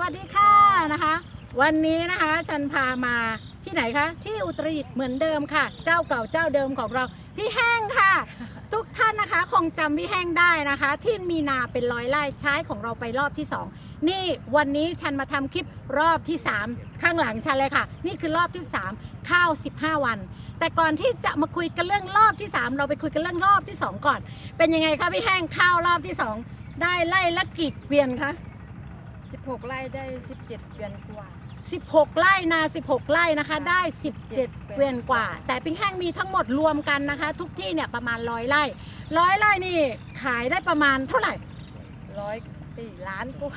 สวัสดีค่ะนะคะ วันนี้นะคะฉันพามาที่ไหนคะ ที่อุตรดิตถ์เหมือนเดิมค่ะ เจ้าเก่าเจ้าเดิมของเรา พี่แห้งค่ะ ทุกท่านนะคะคงจำพี่แห้งได้นะคะ ที่มีนาเป็นร้อยไร่ใช้ของเราไปรอบที่สองนี่วันนี้ฉันมาทำคลิปรอบที่3ข้างหลังฉันเลยค่ะ นี่คือรอบที่3ข้าว 15 วัน แต่ก่อนที่จะมาคุยกันเรื่องรอบที่3เราไปคุยกันเรื่องรอบที่2ก่อน เป็นยังไงคะพี่แห้งข้าวรอบที่2ได้ไล่ละกี่เกวียนคะ 16 ไร่ได้ 17เดือนกว่า 16 ไร่นา 16 ไร่นะคะ ได้ 17เกวียนกว่า แต่ปิ้งแห้งมีทั้งหมดรวมกันนะคะ ทุกที่เนี่ยประมาณร้อยไร่ร้อยไร่นี่ขายได้ประมาณเท่าไหร่ร้อยสี่ล้านกว่า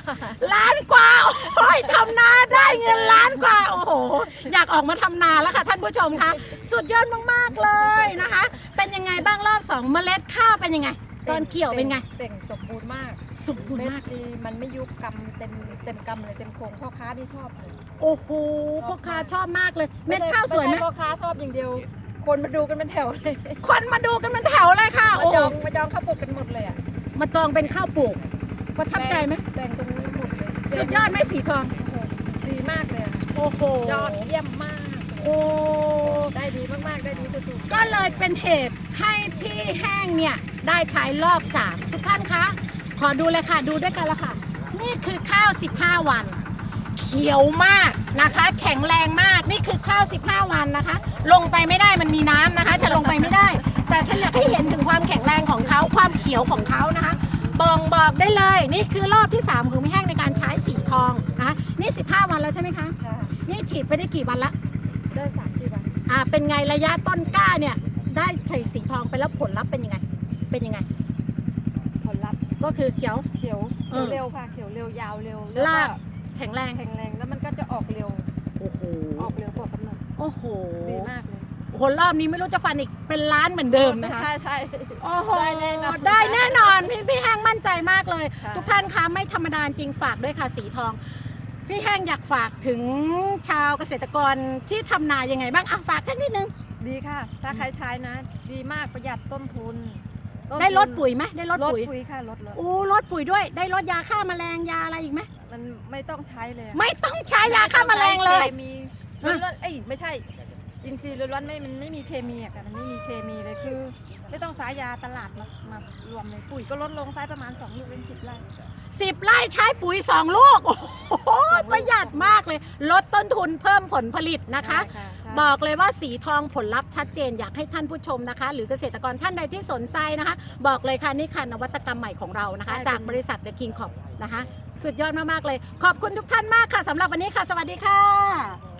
ล้านกว่า โอ้ยทำนาได้เงินล้านกว่า โอ้โห อยากออกมาทำนาแล้วค่ะท่านผู้ชมคะ สุดยอดมากๆเลยนะคะ เป็นยังไงบ้างรอบสองเมล็ดข้าวเป็นยังไง ตอนเกี่ยวเป็นไง เต่งสมบูรณ์มากสมบูรณ์เม็ดมาก ดีมันไม่ยุบกำเต็มเต็มกำเลยเต็มโครงพ่อค้าที่ชอบเลยโอ้โหพ่อค้าชอบมากเลย เม็ดข้าวสวยไหมใช่พ่อค้าชอบอย่างเดียว คนมาดูกันเป็นแถวเลยคนมาดูกันเป็นแถวเลยค่ะ มาโอ้จโหองมาจองข้าวปลูกกันหมดเลยอะมาจองเป็นข้าวปลูกประทับใจไหมแบ่งตรงนี้หมดเลยสุดยอดไหมสีทอง โอ้โหดีมากเลยอะโอ้โหยอดเยี่ยมมากโอ้ได้ดีมากๆได้ดีสุดก็เลยเป็นเหตุให้พี่แห้งเนี่ย ได้ใช้รอบสามทุกท่านคะ ขอดูเลยค่ะ ดูด้วยกันละค่ะ นี่คือข้าว 15 วัน เขียวมากนะคะ แข็งแรงมาก นี่คือข้าว 15 วันนะคะ ลงไปไม่ได้มันมีน้ำนะคะ จะลงไปไม่ได้ แต่ฉันอยากให้เห็นถึงความแข็งแรงของเขา ความเขียวของเขานะคะบ่งบอกได้เลย นี่คือรอบที่ 3 ของพี่แห้งในการใช้สีทองนะคะนี่ 15 วันแล้วใช่ไหมคะๆค่ะนี่ฉีดไปได้กี่วันละ ได้สามสี่วัน อ่า เป็นไงระยะต้นกล้าเนี่ย ได้ใช้สีทองไปแล้วผลลัพธ์เป็นยังไง เป็นยังไง ผลลัพธ์ก็คือเขียว เขียวเออ เร็วค่ะเขียวเร็วยาวเร็วแวลากแข็งแรงแข็งแรงแล้วมันก็จะออกเร็วโอ้โหออกเร็วกว่ากำหนดโอ้โหดีมากเลยคนรอบนี้ไม่รู้จะฟันอีกเป็นล้านเหมือนเดิมนะคะ ใช่ใช่ โอ้โหได้แน่นอนได้แน่นอนพี่พี่แห้งมั่นใจมากเลย ค่ะ ทุกท่านคะไม่ธรรมดาจริงฝากด้วยค่ะสีทอง พี่แห้งอยากฝากถึงชาวเกษตรกรที่ทำนายังไงบ้างอะฝากแค่นิดนึง ดีค่ะ ถ้าใครใช้นะ ดีมากประหยัดต้นทุน ต้นทุนได้ลดปุ๋ยไหมได้ลดลดปุ๋ยปุ๋ยค่ะลดลดโอ้ลดปุ๋ยด้วย ได้ลดยาฆ่าแมลงยาอะไรอีกไหมมันไม่ต้องใช้เลยอะไม่ต้องใช้ยาฆ่าแมลงเลยคมีล้วนๆเอ้ยไม่ใช่ อินทรีย์ล้วนๆไม่มันไม่มีเคมีอะค่ะมันไม่มีเคมีเลยคือ ไม่ต้องสายยาตลาดมามารวมเลยปุ๋ยก็ลดลงไซส์ประมาณ2ลูกเป็นสิบไร่ สิบไร่ใช้ปุ๋ยสองลูก โอ้โหประหยัดมากเลย ลดต้นทุนเพิ่มผลผลิตนะคะ ใช่ใช่บอกเลยว่าสีทองผลลัพธ์ชัดเจนอยากให้ท่านผู้ชมนะคะ หรือเกษตรกรท่านใดที่สนใจนะคะ บอกเลยค่ะนี่ค่ะนวัตกรรมใหม่ของเรานะคะ จากบริษัท The King Crop นะคะ สุดยอดมากๆเลย ขอบคุณทุกท่านมากค่ะสำหรับวันนี้ค่ะ สวัสดีค่ะ